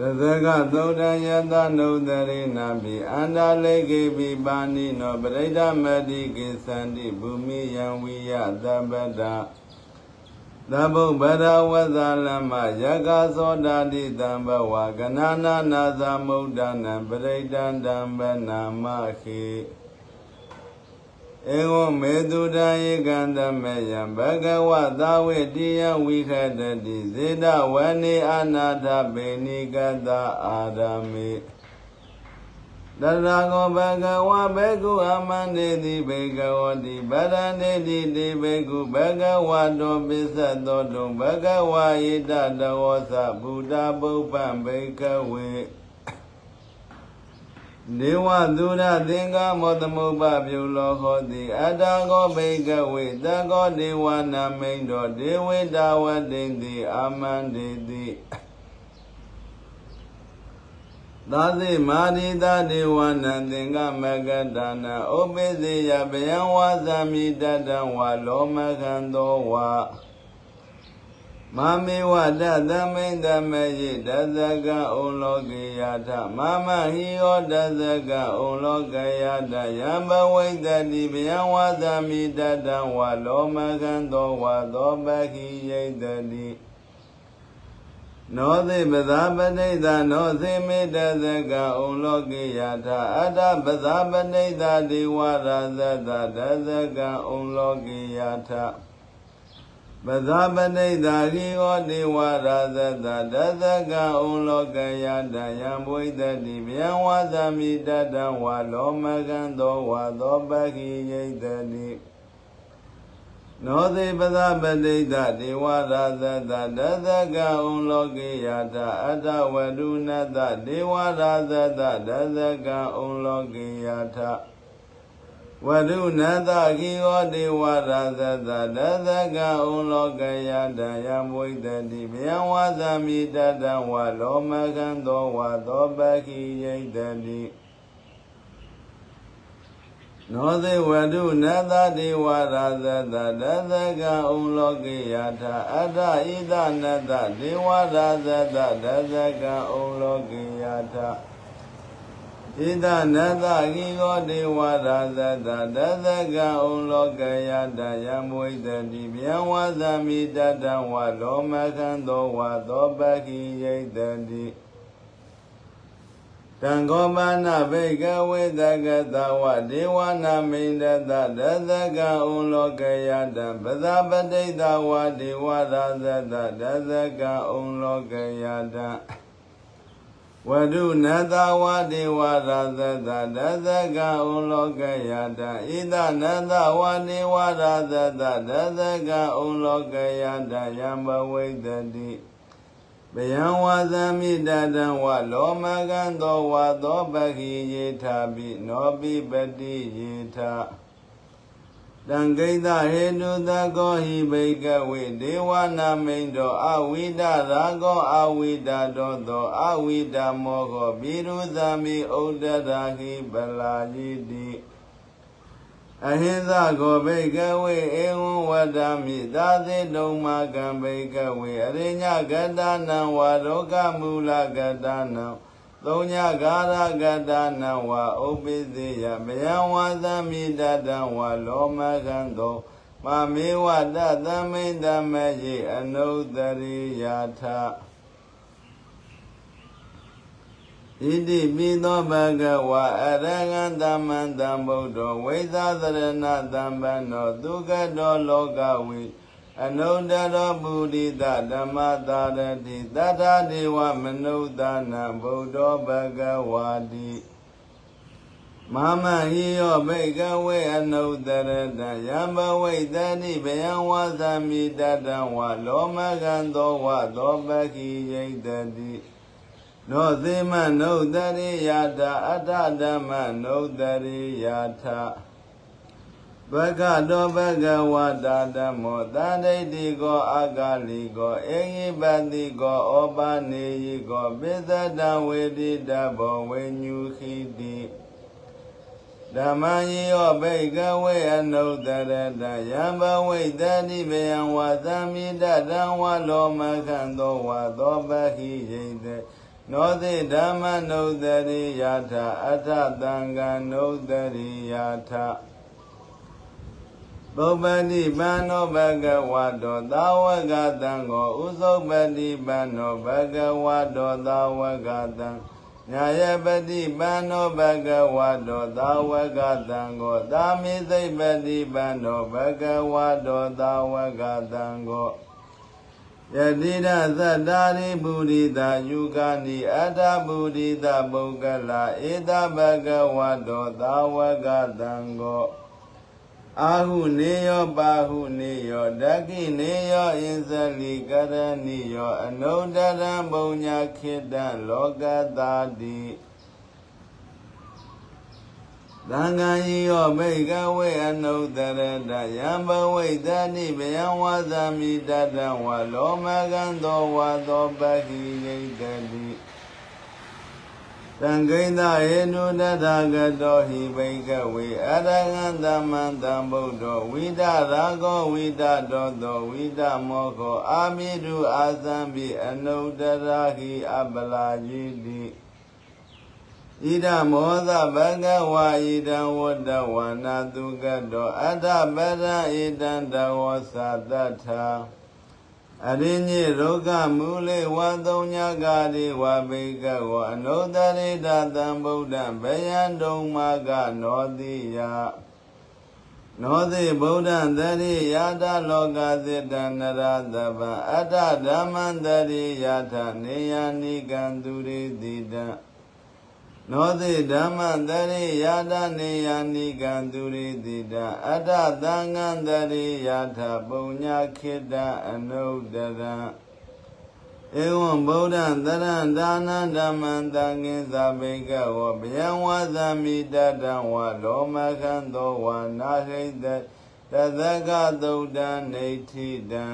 သဇကသုဒ္ဓယတနုဒရိနာပိအန္တလေကိပိပါဏိနောပရိဒမတိကိသန္တိဘူမိယံဝိယသဗ္ဗတသဗ္ဗုဗရဝဇာလမယကသောတာတိတံဘဝကနာနာနာသမုဒ္ဒနံပရိဒန္တံဗနာမခိ ဧဝမေတုတံဧကံတမေယံဘဂဝသာဝေတိယဝိခတတိဇေဒဝနေအနာထဘေနိကတအာရမေတရဂောဘဂဝဘေကုအမန္တေတိဘေကဝတိဗရဏေတိတိဘေကုဘဂဝတောပိစ္ဆသောတုဘဂဝဣတတဝောသဗုဒ္ဓပုပ္ပံဘေကဝေ ဒေဝသူရသင်္ကာမောသမုပ္ပပြုလောဟောတိအတ္တကောဘေကဝေတကောဒေဝနာမိန်တော်ဒေဝေတဝတိန်တိအာမန္တေတိသာသိမာရိတာဒေဝနာသင်္ကမကတနာဥပိစေယဗယံဝါသမိတတံဝါလောမခန္တောဝါ မမေဝတသမိန်တမယေတသကံဩလောကေယထမမဟိယောတသကံဩလောကေယထယံဘဝိတတိဗယံဝါသမိတတံဝါလောမခန္တောဝါသောပခိယိတတိနောသိပဇာပဋိသနောသိမေတ္တသကံဩလောကေယထအတ္တပဇာပဋိသဒေဝရာဇတတသကံဩလောကေယထ ပဇာပဋိသရိဟောဒေဝရာဇတတသကံဩလောကေယတယံဘွိတတိဗျံဝါသမိတတံဝါလောမကံသောဝါသောပခိယိတတိနောသေပဇပတိတဒေဝရာဇတတသကံဩလောကေယတအတ္တဝရုဏတဒေဝရာဇတတသကံဩလောကေယထ ဝရုဏတခိဟောဒေဝရာဇတတသကံဩလောကေယတယံဝိတတိဗျံဝါသမိတတံဝါလောမကံသောဝါသောပခိယိတတိနောသေဝတုနတဒေဝရာဇတတသကံဩလောကေယထအတ္တဣဒနတဒေဝရာဇတတသကံဩလောကေယထ ဣဒနတခိကောဒေဝရာဇတတသကံဩလောကေယတယံဝိတတိဗျံဝါသမိတတံဝါလောမခန္တောဝါသောပခိယိတတိတံဃောပါဏဘိကဝေသကသဝဒေဝနာမိန္ဒတတသကံဩလောကယတံပဇာပတိတဝဒေဝရာဇတတသကံဩလောကယတံ ဝဒုနတဝဒေဝရာဇတတသကံဩလောကယတံဣဒနတဝဒေဝရာဇတတသကံဩလောကယတံယံဘဝိတတိဘယံဝါသမိတတံဝလောမကံသောဝါသောပခိယေထာပိနောပိပတိယေထာ တံဂိတဟေတုသကောဟိဘိကဝေဒေဝနာမိန်တောအဝိဒရာကောအဝိဒတောသောအဝိဒမောကောပိရုသမိဩဒရာဟိပလာจิတိအဟိသကောဘိကဝေဧဝံဝဒာမိသာသေတုံမာကံဘိကဝေအရိညဂတနံဝါရောဂမူလဂတနံ သုံးညဂါရဂတနံဝါဥပိသေယမယံဝါသမိတတံဝါလောမကံသောမမေဝတသမိတမယေအနုတရိယာထဣတိပိသောဘဂဝါအရဟံသမ္မံသမ္ဗုဒ္ဓောဝိသသရဏသမ္ပန္နောဒုက္ခတောလောကဝိ အနုတ္တရောပုရိသဓမ္မတာရတိတတ္ထဒေဝမနုဿာနံဗုဒ္ဓောဘဂဝါတိမမဟိယောဘိကဝေအနုတ္တရတယံဘဝိတတိဘယံဝါသမိတတံဝါလောမကံသောဝသောပခိယိတတိနောသေမနုတရိယာတာအတ္တဓမ္မနုတရိယာထ ဘဂတောဘဂဝတာဓမ္မောတန္တိတိကောအာဂလိကောအေဟိပတိကောဩပါနေယိကောပိသတံဝေတိတဘောဝေညုခိတိဓမ္မယိယောဘိကဝေအနုတရတယံဘဝိတတိဗယံဝါသမိတတံဝါလောမခန္တောဝါသောပခိယိတေယနောတိဓမ္မနုဒရိယထာအထသံဃာနုဒရိယထာ ပုပ္ပတိပန္နောဘဂဝတောသာဝကတံကိုဥသုပတိပန္နောဘဂဝတောသာဝကတံညာယပတိပန္နောဘဂဝတောသာဝကတံကိုသာမိသိပတိပန္နောဘဂဝတောသာဝကတံကိုယတိရသတ္တာရိပုရိတာယုဂာနိအတ္တပုရိတာပုဂ္ဂလာဧတဘဂဝတောသာဝကတံကို အာဟုနေယောပါဟုနေယောဓက္ခိနေယောအင်းဇလိကရဏိယောအနုတ္တရံဘုံညာခိတံလောကတာတိ သံဃာယိယောဘိကဝေအနုတ္တရတယံဘဝိတတိဘယံဝါသမိတတံဝလောမကံသောဝါသောပခိယိတတိသံဃိတဟေနုတထာဂတောဟိဘိကဝေအရဟံသမ္မံသမ္ဗုဒ္ဓောဝိဒရာဂောဝိဒတောသောဝိဒမောခောအာမိတုအာသံပိအနုတ္တရာဟိအပလာယိတိဣဒမောသဘဂဝါဣဒံဝတ္တဝနာတုကတောအတ္တပရံဣဒံတဝောသတ္တထာ အရိညေရောဂမူလေဝသုံးညာကာတိဝဘိကဝအနုတ္တရိတသံဗုဒ္ဓံဘယံတုံမကနောတိယနောတိဗုဒ္ဓံတရိယာတလောကသတ္တနရသဗ္ဗအတ္တဓမ္မံတရိယာထနေယနိကံသူရိတိတံ နောတိဓမ္မံတရိယာတနေယနိကံသူရိတိတအတ္တသံဃံတရိယာထပုံညာခိတအနုတ္တရံဧဝံဗုဒ္ဓံတရံဒါနံဓမ္မံတံငင်္သာဘိကဝဘယံဝါသမိတတံဝလောမခန္သောဝါနာဟိတတသကသုတ်တံနေဋ္ဌိတံ